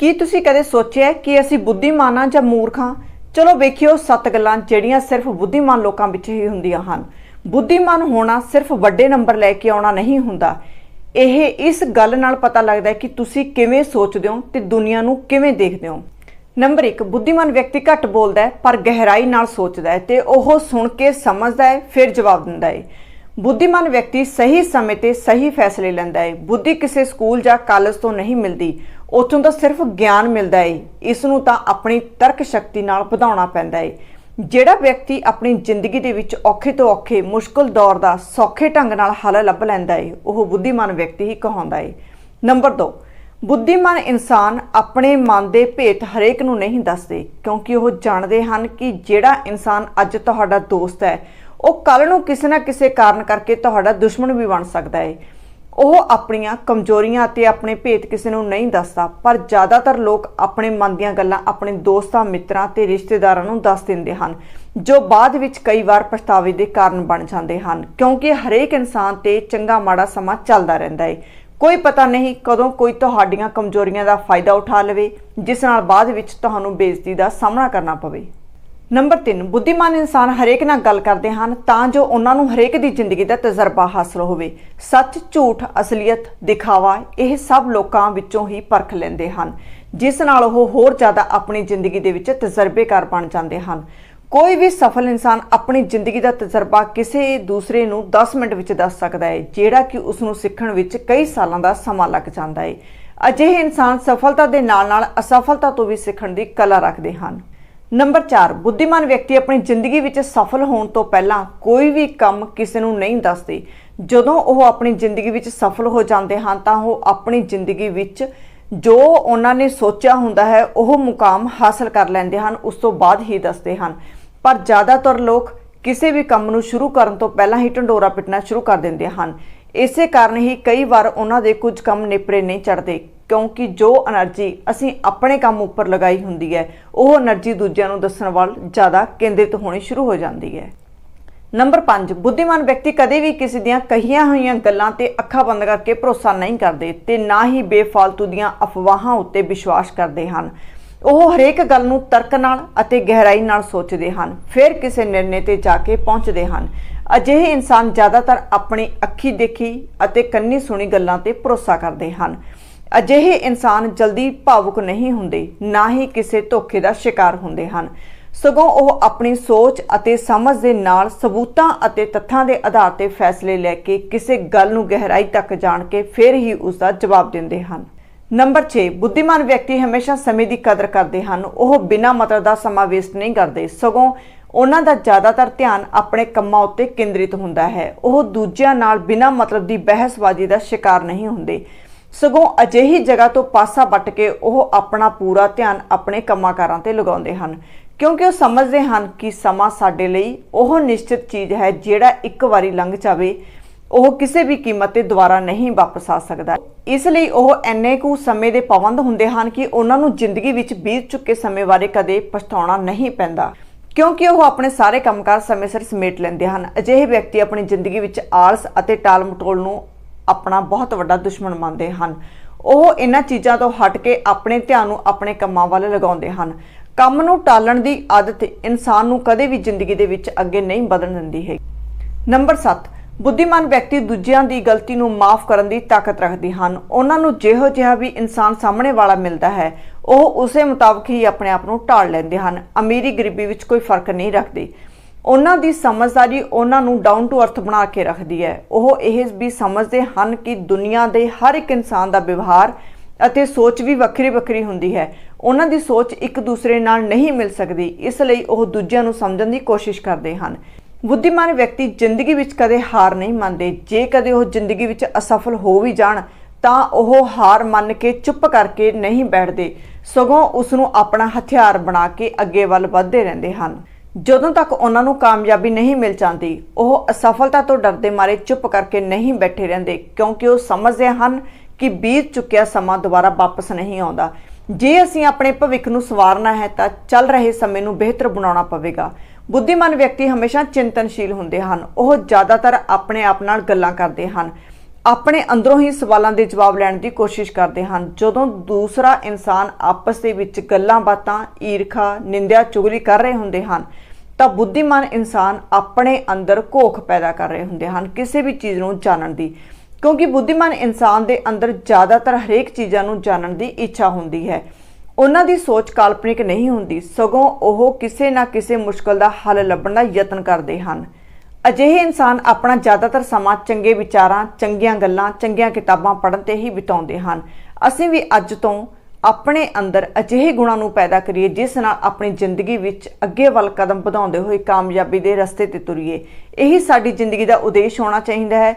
ਕੀ ਤੁਸੀਂ ਕਦੇ ਸੋਚਿਆ ਕਿ ਅਸੀਂ ਬੁੱਧੀਮਾਨ ਹਾਂ ਜਾਂ ਮੂਰਖ? ਹਾਂ ਚਲੋ ਵੇਖਿਓ, ਸੱਤ ਗੱਲਾਂ ਜਿਹੜੀਆਂ ਸਿਰਫ ਬੁੱਧੀਮਾਨ ਲੋਕਾਂ ਵਿੱਚ ਹੀ ਹੁੰਦੀਆਂ ਹਨ। ਬੁੱਧੀਮਾਨ ਹੋਣਾ ਸਿਰਫ ਵੱਡੇ ਨੰਬਰ ਲੈ ਕੇ ਆਉਣਾ ਨਹੀਂ ਹੁੰਦਾ। ਇਹ ਇਸ ਗੱਲ ਨਾਲ ਪਤਾ ਲੱਗਦਾ ਹੈ ਕਿ ਤੁਸੀਂ ਕਿਵੇਂ ਸੋਚਦੇ ਹੋ ਤੇ ਦੁਨੀਆ ਨੂੰ ਕਿਵੇਂ ਦੇਖਦੇ ਹੋ। ਨੰਬਰ 1 ਬੁੱਧੀਮਾਨ ਵਿਅਕਤੀ ਘੱਟ ਬੋਲਦਾ ਹੈ, ਪਰ ਗਹਿਰਾਈ ਨਾਲ ਸੋਚਦਾ ਹੈ ਤੇ ਉਹ ਸੁਣ ਕੇ ਸਮਝਦਾ ਹੈ, ਫਿਰ ਜਵਾਬ ਦਿੰਦਾ ਹੈ। ਬੁੱਧੀਮਾਨ ਵਿਅਕਤੀ ਸਹੀ ਸਮੇਂ ਤੇ ਸਹੀ ਫੈਸਲੇ ਲੈਂਦਾ ਹੈ। ਬੁੱਧੀ ਕਿਸੇ ਸਕੂਲ ਜਾਂ ਕਾਲਜ ਤੋਂ ਨਹੀਂ ਮਿਲਦੀ। ਉੱਥੋਂ ਤਾਂ ਸਿਰਫ ਗਿਆਨ ਮਿਲਦਾ ਹੈ ਇਸ ਨੂੰ ਤਾਂ ਆਪਣੀ ਤਰਕ ਸ਼ਕਤੀ ਨਾਲ ਵਧਾਉਣਾ ਪੈਂਦਾ ਏ। ਜਿਹੜਾ ਵਿਅਕਤੀ ਆਪਣੀ ਜ਼ਿੰਦਗੀ ਦੇ ਵਿੱਚ ਔਖੇ ਤੋਂ ਔਖੇ, ਮੁਸ਼ਕਲ ਦੌਰ ਦਾ ਸੌਖੇ ਢੰਗ ਨਾਲ ਹੱਲ ਲੱਭ ਲੈਂਦਾ ਏ, ਉਹ ਬੁੱਧੀਮਾਨ ਵਿਅਕਤੀ ਹੀ ਕਹਾਉਂਦਾ ਏ। ਨੰਬਰ 2 ਬੁੱਧੀਮਾਨ ਇਨਸਾਨ ਆਪਣੇ ਮਨ ਦੇ ਭੇਤ ਹਰੇਕ ਨੂੰ ਨਹੀਂ ਦੱਸਦੇ, ਕਿਉਂਕਿ ਉਹ ਜਾਣਦੇ ਹਨ ਕਿ ਜਿਹੜਾ ਇਨਸਾਨ ਅੱਜ ਤੁਹਾਡਾ ਦੋਸਤ ਹੈ, ਉਹ ਕੱਲ ਨੂੰ ਕਿਸੇ ਨਾ ਕਿਸੇ ਕਾਰਨ ਕਰਕੇ ਤੁਹਾਡਾ ਦੁਸ਼ਮਣ ਵੀ ਬਣ ਸਕਦਾ ਹੈ ਉਹ ਆਪਣੀਆਂ ਕਮਜ਼ੋਰੀਆਂ ਅਤੇ ਆਪਣੇ ਭੇਤ ਕਿਸੇ ਨੂੰ ਨਹੀਂ ਦੱਸਦਾ, ਪਰ ਜ਼ਿਆਦਾਤਰ ਲੋਕ ਆਪਣੇ ਮਨ ਦੀਆਂ ਗੱਲਾਂ ਆਪਣੇ ਦੋਸਤਾਂ, ਮਿੱਤਰਾਂ ਤੇ ਰਿਸ਼ਤੇਦਾਰਾਂ ਨੂੰ ਦੱਸ ਦਿੰਦੇ ਹਨ, ਜੋ ਬਾਅਦ ਵਿੱਚ ਕਈ ਵਾਰ ਪਛਤਾਵੇ ਦੇ ਕਾਰਨ ਬਣ ਜਾਂਦੇ ਹਨ, ਕਿਉਂਕਿ ਹਰੇਕ ਇਨਸਾਨ ਤੇ ਚੰਗਾ ਮਾੜਾ ਸਮਾਂ ਚੱਲਦਾ ਰਹਿੰਦਾ ਹੈ ਕੋਈ ਪਤਾ ਨਹੀਂ ਕਦੋਂ ਕੋਈ ਤੁਹਾਡੀਆਂ ਕਮਜ਼ੋਰੀਆਂ ਦਾ ਫਾਇਦਾ ਉਠਾ ਲਵੇ, ਜਿਸ ਨਾਲ ਬਾਅਦ ਵਿੱਚ ਤੁਹਾਨੂੰ ਬੇਇੱਜ਼ਤੀ ਦਾ ਸਾਹਮਣਾ ਕਰਨਾ ਪਵੇ। ਨੰਬਰ 3 ਬੁੱਧੀਮਾਨ ਇਨਸਾਨ ਹਰੇਕ ਨਾਲ ਗੱਲ ਕਰਦੇ ਹਨ ਤਾਂ ਜੋ ਉਹਨਾਂ ਨੂੰ ਹਰੇਕ ਦੀ ਜ਼ਿੰਦਗੀ ਦਾ ਤਜਰਬਾ ਹਾਸਲ ਹੋਵੇ। ਸੱਚ, ਝੂਠ, ਅਸਲੀਅਤ, ਦਿਖਾਵਾ, ਇਹ ਸਭ ਲੋਕਾਂ ਵਿੱਚੋਂ ਹੀ ਪਰਖ ਲੈਂਦੇ ਹਨ, ਜਿਸ ਨਾਲ ਉਹ ਹੋਰ ਜ਼ਿਆਦਾ ਆਪਣੀ ਜ਼ਿੰਦਗੀ ਦੇ ਵਿੱਚ ਤਜਰਬੇਕਾਰ ਬਣ ਜਾਂਦੇ ਹਨ। ਕੋਈ ਵੀ ਸਫਲ ਇਨਸਾਨ ਆਪਣੀ ਜ਼ਿੰਦਗੀ ਦਾ ਤਜਰਬਾ ਕਿਸੇ ਦੂਸਰੇ ਨੂੰ 10 ਮਿੰਟ ਵਿੱਚ ਦੱਸ ਸਕਦਾ ਹੈ, ਜਿਹੜਾ ਕਿ ਉਸ ਨੂੰ ਸਿੱਖਣ ਵਿੱਚ ਕਈ ਸਾਲਾਂ ਦਾ ਸਮਾਂ ਲੱਗ ਜਾਂਦਾ ਹੈ। ਅਜਿਹੇ ਇਨਸਾਨ ਸਫਲਤਾ ਦੇ ਨਾਲ-ਨਾਲ ਅਸਫਲਤਾ ਤੋਂ ਵੀ ਸਿੱਖਣ ਦੀ ਕਲਾ ਰੱਖਦੇ ਹਨ। ਨੰਬਰ 4 ਬੁੱਧੀਮਾਨ ਵਿਅਕਤੀ ਆਪਣੀ ਜ਼ਿੰਦਗੀ ਵਿੱਚ ਸਫਲ ਹੋਣ ਤੋਂ ਪਹਿਲਾਂ ਕੋਈ ਵੀ ਕੰਮ ਕਿਸੇ ਨੂੰ ਨਹੀਂ ਦੱਸਦੇ। ਜਦੋਂ ਉਹ ਆਪਣੀ ਜ਼ਿੰਦਗੀ ਵਿੱਚ ਸਫਲ ਹੋ ਜਾਂਦੇ ਹਨ, ਤਾਂ ਉਹ ਆਪਣੀ ਜ਼ਿੰਦਗੀ ਵਿੱਚ ਜੋ ਉਹਨਾਂ ਨੇ ਸੋਚਿਆ ਹੁੰਦਾ ਹੈ, ਉਹ ਮੁਕਾਮ ਹਾਸਲ ਕਰ ਲੈਂਦੇ ਹਨ, ਉਸ ਤੋਂ ਬਾਅਦ ਹੀ ਦੱਸਦੇ ਹਨ। ਪਰ ਜ਼ਿਆਦਾਤਰ ਲੋਕ ਕਿਸੇ ਵੀ ਕੰਮ ਨੂੰ ਸ਼ੁਰੂ ਕਰਨ ਤੋਂ ਪਹਿਲਾਂ ਹੀ ਢੰਡੋਰਾ ਪਿੱਟਣਾ ਸ਼ੁਰੂ ਕਰ ਦਿੰਦੇ ਹਨ। ਇਸੇ ਕਾਰਨ ਹੀ ਕਈ ਵਾਰ ਉਹਨਾਂ ਦੇ ਕੁਝ ਕੰਮ ਨੇਪਰੇ ਨਹੀਂ ਚੜਦੇ ਕਿਉਂਕਿ ਜੋ એનર્ਜੀ ਅਸੀਂ ਆਪਣੇ ਕੰਮ ਉੱਪਰ ਲਗਾਈ ਹੁੰਦੀ ਹੈ, ਉਹ એનર્ਜੀ ਦੂਜਿਆਂ ਨੂੰ ਦੱਸਣ ਵੱਲ ਜ਼ਿਆਦਾ ਕੇਂਦਰਿਤ ਹੋਣੀ ਸ਼ੁਰੂ ਹੋ ਜਾਂਦੀ ਹੈ। ਨੰਬਰ 5 ਬੁੱਧੀਮਾਨ ਵਿਅਕਤੀ ਕਦੇ ਵੀ ਕਿਸੇ ਦੀਆਂ ਕਹੀਆਂ ਹੋਈਆਂ ਗੱਲਾਂ ਤੇ ਅੱਖਾਂ ਬੰਦ ਕਰਕੇ ਭਰੋਸਾ ਨਹੀਂ ਕਰਦੇ ਤੇ ਨਾ ਹੀ ਬੇਫਾਲਤੂ ਦੀਆਂ ਅਫਵਾਹਾਂ ਉੱਤੇ ਵਿਸ਼ਵਾਸ ਕਰਦੇ ਹਨ। ਉਹ ਹਰੇਕ ਗੱਲ ਨੂੰ ਤਰਕ ਨਾਲ ਅਤੇ ਗਹਿਰਾਈ ਨਾਲ ਸੋਚਦੇ ਹਨ, ਫਿਰ ਕਿਸੇ ਨਿਰਣੇ ਤੇ ਜਾ ਕੇ ਪਹੁੰਚਦੇ ਹਨ। ਅਜਿਹੇ ਇਨਸਾਨ ਜ਼ਿਆਦਾਤਰ ਆਪਣੀ ਅੱਖੀ ਦੇਖੀ ਅਤੇ ਕੰਨੀ ਸੁਣੀ ਗੱਲਾਂ ਤੇ ਭਰੋਸਾ ਕਰਦੇ ਹਨ। ਅਜਿਹੇ ਇਨਸਾਨ ਜਲਦੀ ਭਾਵੁਕ ਨਹੀਂ ਹੁੰਦੇ, ਨਾ ਹੀ ਕਿਸੇ ਧੋਖੇ ਦਾ ਸ਼ਿਕਾਰ ਹੁੰਦੇ ਹਨ। ਸਗੋਂ ਉਹ ਆਪਣੀ ਸੋਚ ਅਤੇ ਸਮਝ ਦੇ ਨਾਲ ਸਬੂਤਾਂ ਅਤੇ ਤੱਥਾਂ ਦੇ ਆਧਾਰ ਤੇ ਫੈਸਲੇ ਲੈ ਕੇ ਕਿਸੇ ਗੱਲ ਨੂੰ ਗਹਿਰਾਈ ਤੱਕ ਜਾਣ ਕੇ ਫਿਰ ਹੀ ਉਸ ਦਾ ਜਵਾਬ ਦਿੰਦੇ ਹਨ। ਨੰਬਰ 6 ਬੁੱਧੀਮਾਨ ਵਿਅਕਤੀ ਹਮੇਸ਼ਾ ਸਮੇਂ ਦੀ ਕਦਰ ਕਰਦੇ ਹਨ। ਉਹ ਬਿਨਾਂ ਮਤਲਬ ਦਾ ਸਮਾਂ ਵੇਸਟ ਨਹੀਂ ਕਰਦੇ। ਸਗੋਂ ਉਹਨਾਂ ਦਾ ਜ਼ਿਆਦਾਤਰ ਧਿਆਨ ਆਪਣੇ ਕੰਮਾਂ ਉੱਤੇ ਕੇਂਦਰਿਤ ਹੁੰਦਾ ਹੈ। ਉਹ ਦੂਜਿਆਂ ਨਾਲ ਬਿਨਾਂ ਮਤਲਬ ਦੀ ਬਹਿਸਬਾਜ਼ੀ ਦਾ ਸ਼ਿਕਾਰ ਨਹੀਂ ਹੁੰਦੇ। ਸਗੋਂ ਅਜਿਹੀ ਜਗ੍ਹਾ ਤੋਂ ਪਾਸਾ ਵੱਟ ਕੇ ਉਹ ਆਪਣਾ ਪੂਰਾ ਧਿਆਨ ਆਪਣੇ ਕੰਮਾਂਕਾਰਾਂ ਤੇ ਲਗਾਉਂਦੇ ਹਨ, ਕਿਉਂਕਿ ਉਹ ਸਮਝਦੇ ਹਨ ਕਿ ਸਮਾਂ ਸਾਡੇ ਲਈ ਉਹ ਨਿਸ਼ਚਿਤ ਚੀਜ਼ ਹੈ ਜਿਹੜਾ ਇੱਕ ਵਾਰੀ ਲੰਘ ਜਾਵੇ, ਉਹ ਕਿਸੇ ਵੀ ਕੀਮਤ ਤੇ ਦੁਬਾਰਾ ਨਹੀਂ ਵਾਪਸ ਆ ਸਕਦਾ। ਇਸ ਲਈ ਉਹ ਐਨੇ ਕੁ ਸਮੇਂ ਦੇ ਪਾਬੰਦ ਹੁੰਦੇ ਹਨ ਕਿ ਉਹਨਾਂ ਨੂੰ ਜ਼ਿੰਦਗੀ ਵਿੱਚ ਬੀਤ ਚੁੱਕੇ ਸਮੇਂ ਬਾਰੇ ਕਦੇ ਪਛਤਾਉਣਾ ਨਹੀਂ ਪੈਂਦਾ। ਕਿਉਂਕਿ ਉਹ ਆਪਣੇ ਸਾਰੇ ਕੰਮਕਾਰ ਸਮੇਂ ਸਿਰ ਸਮੇਟ ਲੈਂਦੇ ਹਨ। ਅਜਿਹੇ ਵਿਅਕਤੀ ਆਪਣੀ ਜ਼ਿੰਦਗੀ ਵਿੱਚ ਆਲਸ ਅਤੇ ਟਾਲ ਮਟੋਲ ਨੂੰ ਆਪਣਾ ਬਹੁਤ ਵੱਡਾ ਦੁਸ਼ਮਣ ਮੰਨਦੇ ਹਨ। ਉਹ ਇਹਨਾਂ ਚੀਜ਼ਾਂ ਤੋਂ ਹਟ ਕੇ ਆਪਣੇ ਧਿਆਨ ਨੂੰ ਆਪਣੇ ਕੰਮਾਂ ਵੱਲ ਲਗਾਉਂਦੇ ਹਨ। ਕੰਮ ਨੂੰ ਟਾਲਣ ਦੀ ਆਦਤ ਇਨਸਾਨ ਨੂੰ ਕਦੇ ਵੀ ਜ਼ਿੰਦਗੀ ਦੇ ਵਿੱਚ ਅੱਗੇ ਨਹੀਂ ਵਧਣ ਦਿੰਦੀ ਹੈ ਨੰਬਰ 7 ਬੁੱਧੀਮਾਨ ਵਿਅਕਤੀ ਦੂਜਿਆਂ ਦੀ ਗਲਤੀ ਨੂੰ ਮਾਫ ਕਰਨ ਦੀ ਤਾਕਤ ਰੱਖਦੇ ਹਨ। ਉਹਨਾਂ ਨੂੰ ਜਿਹੋ ਜਿਹਾ ਵੀ ਇਨਸਾਨ ਸਾਹਮਣੇ ਵਾਲਾ ਮਿਲਦਾ ਹੈ, ਉਹ ਉਸੇ ਮੁਤਾਬਕ ਹੀ ਆਪਣੇ ਆਪ ਨੂੰ ਢਾਲ ਲੈਂਦੇ ਹਨ। ਅਮੀਰੀ ਗਰੀਬੀ ਵਿੱਚ ਕੋਈ ਫ਼ਰਕ ਨਹੀਂ ਰੱਖਦੇ। ਉਹਨਾਂ ਦੀ ਸਮਝਦਾਰੀ ਉਹਨਾਂ ਨੂੰ ਡਾਊਨ ਟੂ ਅਰਥ ਬਣਾ ਕੇ ਰੱਖਦੀ ਹੈ। ਉਹ ਇਹ ਵੀ ਸਮਝਦੇ ਹਨ ਕਿ ਦੁਨੀਆ ਦੇ ਹਰ ਇੱਕ ਇਨਸਾਨ ਦਾ ਵਿਵਹਾਰ ਅਤੇ ਸੋਚ ਵੀ ਵੱਖਰੀ ਵੱਖਰੀ ਹੁੰਦੀ ਹੈ। ਉਹਨਾਂ ਦੀ ਸੋਚ ਇੱਕ ਦੂਸਰੇ ਨਾਲ ਨਹੀਂ ਮਿਲ ਸਕਦੀ, ਇਸ ਲਈ ਉਹ ਦੂਜਿਆਂ ਨੂੰ ਸਮਝਣ ਦੀ ਕੋਸ਼ਿਸ਼ ਕਰਦੇ ਹਨ। ਬੁੱਧੀਮਾਨ ਵਿਅਕਤੀ ਜ਼ਿੰਦਗੀ ਵਿੱਚ ਕਦੇ ਹਾਰ ਨਹੀਂ ਮੰਨਦੇ। ਜੇ ਕਦੇ ਉਹ ਜ਼ਿੰਦਗੀ ਵਿੱਚ ਅਸਫਲ ਹੋ ਵੀ ਜਾਣ, ਤਾਂ ਉਹ ਹਾਰ ਮੰਨ ਕੇ ਚੁੱਪ ਕਰਕੇ ਨਹੀਂ ਬੈਠਦੇ। ਸਗੋਂ ਉਸ ਨੂੰ ਆਪਣਾ ਹਥਿਆਰ ਬਣਾ ਕੇ ਅੱਗੇ ਵੱਲ ਵਧਦੇ ਰਹਿੰਦੇ ਹਨ। ਜਦੋਂ ਤੱਕ ਉਹਨਾਂ ਨੂੰ ਕਾਮਯਾਬੀ ਨਹੀਂ ਮਿਲ ਜਾਂਦੀ, ਉਹ ਅਸਫਲਤਾ ਤੋਂ ਡਰਦੇ ਮਾਰੇ ਚੁੱਪ ਕਰਕੇ ਨਹੀਂ ਬੈਠੇ ਰਹਿੰਦੇ, ਕਿਉਂਕਿ ਉਹ ਸਮਝਦੇ ਹਨ ਕਿ ਬੀਤ ਚੁੱਕਿਆ ਸਮਾਂ ਦੁਬਾਰਾ ਵਾਪਸ ਨਹੀਂ ਆਉਂਦਾ। ਜੇ ਅਸੀਂ ਆਪਣੇ ਭਵਿੱਖ ਨੂੰ ਸਵਾਰਨਾ ਹੈ ਤਾਂ ਚੱਲ ਰਹੇ ਸਮੇਂ ਨੂੰ ਬਿਹਤਰ ਬਣਾਉਣਾ ਪਵੇਗਾ। ਬੁੱਧੀਮਾਨ ਵਿਅਕਤੀ ਹਮੇਸ਼ਾ ਚਿੰਤਨਸ਼ੀਲ ਹੁੰਦੇ ਹਨ। ਉਹ ਜ਼ਿਆਦਾਤਰ ਆਪਣੇ ਆਪ ਨਾਲ ਗੱਲਾਂ ਕਰਦੇ ਹਨ। ਆਪਣੇ ਅੰਦਰੋਂ ਹੀ ਸਵਾਲਾਂ ਦੇ ਜਵਾਬ ਲੈਣ ਦੀ ਕੋਸ਼ਿਸ਼ ਕਰਦੇ ਹਨ। ਜਦੋਂ ਦੂਸਰਾ ਇਨਸਾਨ ਆਪਸ ਦੇ ਵਿੱਚ ਗੱਲਾਂ ਬਾਤਾਂ, ਈਰਖਾ, ਨਿੰਦਿਆ, ਚੁਗਲੀ ਕਰ ਰਹੇ ਹੁੰਦੇ ਹਨ, ਤਾਂ ਬੁੱਧੀਮਾਨ ਇਨਸਾਨ ਆਪਣੇ ਅੰਦਰ ਘੋਖ ਪੈਦਾ ਕਰ ਰਹੇ ਹੁੰਦੇ ਹਨ ਕਿਸੇ ਵੀ ਚੀਜ਼ ਨੂੰ ਜਾਣਨ ਦੀ। ਕਿਉਂਕਿ ਬੁੱਧੀਮਾਨ ਇਨਸਾਨ ਦੇ ਅੰਦਰ ਜ਼ਿਆਦਾਤਰ ਹਰੇਕ ਚੀਜ਼ਾਂ ਨੂੰ ਜਾਣਨ ਦੀ ਇੱਛਾ ਹੁੰਦੀ ਹੈ। ਉਹਨਾਂ ਦੀ ਸੋਚ ਕਾਲਪਨਿਕ ਨਹੀਂ ਹੁੰਦੀ। ਸਗੋਂ ਉਹ ਕਿਸੇ ਨਾ ਕਿਸੇ ਮੁਸ਼ਕਲ ਦਾ ਹੱਲ ਲੱਭਣ ਦਾ ਯਤਨ ਕਰਦੇ ਹਨ। ਅਜਿਹੇ ਇਨਸਾਨ ਆਪਣਾ ਜ਼ਿਆਦਾਤਰ ਸਮਾਂ ਚੰਗੇ ਵਿਚਾਰਾਂ, ਚੰਗੀਆਂ ਗੱਲਾਂ, ਚੰਗੀਆਂ ਕਿਤਾਬਾਂ ਪੜ੍ਹਨ ਤੇ ਹੀ ਬਿਤਾਉਂਦੇ ਹਨ। ਅਸੀਂ ਵੀ ਅੱਜ ਤੋਂ ਆਪਣੇ ਅੰਦਰ ਅਜਿਹੇ ਗੁਣਾਂ ਨੂੰ ਪੈਦਾ ਕਰੀਏ, ਜਿਸ ਨਾਲ ਆਪਣੀ ਜ਼ਿੰਦਗੀ ਵਿੱਚ ਅੱਗੇ ਵੱਲ ਕਦਮ ਵਧਾਉਂਦੇ ਹੋਏ ਕਾਮਯਾਬੀ ਦੇ ਰਸਤੇ ਤੇ ਤੁਰੀਏ। ਇਹੀ ਸਾਡੀ ਜ਼ਿੰਦਗੀ ਦਾ ਉਦੇਸ਼ ਹੋਣਾ ਚਾਹੀਦਾ ਹੈ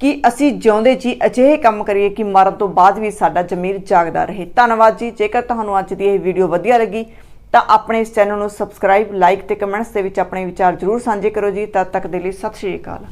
ਕਿ ਅਸੀਂ ਜਿਉਂਦੇ ਜੀ ਅਜਿਹੇ ਕੰਮ ਕਰੀਏ ਕਿ ਮਰਨ ਤੋਂ ਬਾਅਦ ਵੀ ਸਾਡਾ ਜ਼ਮੀਰ ਜਾਗਦਾ ਰਹੇ। ਧੰਨਵਾਦ ਜੀ। ਜੇਕਰ ਤੁਹਾਨੂੰ ਅੱਜ ਦੀ ਇਹ ਵੀਡੀਓ ਵਧੀਆ ਲੱਗੀ ਤਾਂ ਆਪਣੇ ਇਸ ਚੈਨਲ ਨੂੰ ਸਬਸਕ੍ਰਾਈਬ ਲਾਈਕ ਤੇ ਕਮੈਂਟਸ ਦੇ ਵਿੱਚ ਆਪਣੇ ਵਿਚਾਰ ਜ਼ਰੂਰ ਸਾਂਝੇ ਕਰੋ ਜੀ। ਤਦ ਤੱਕ ਦੇ ਲਈ ਸਤਿ ਸ਼੍ਰੀ ਅਕਾਲ।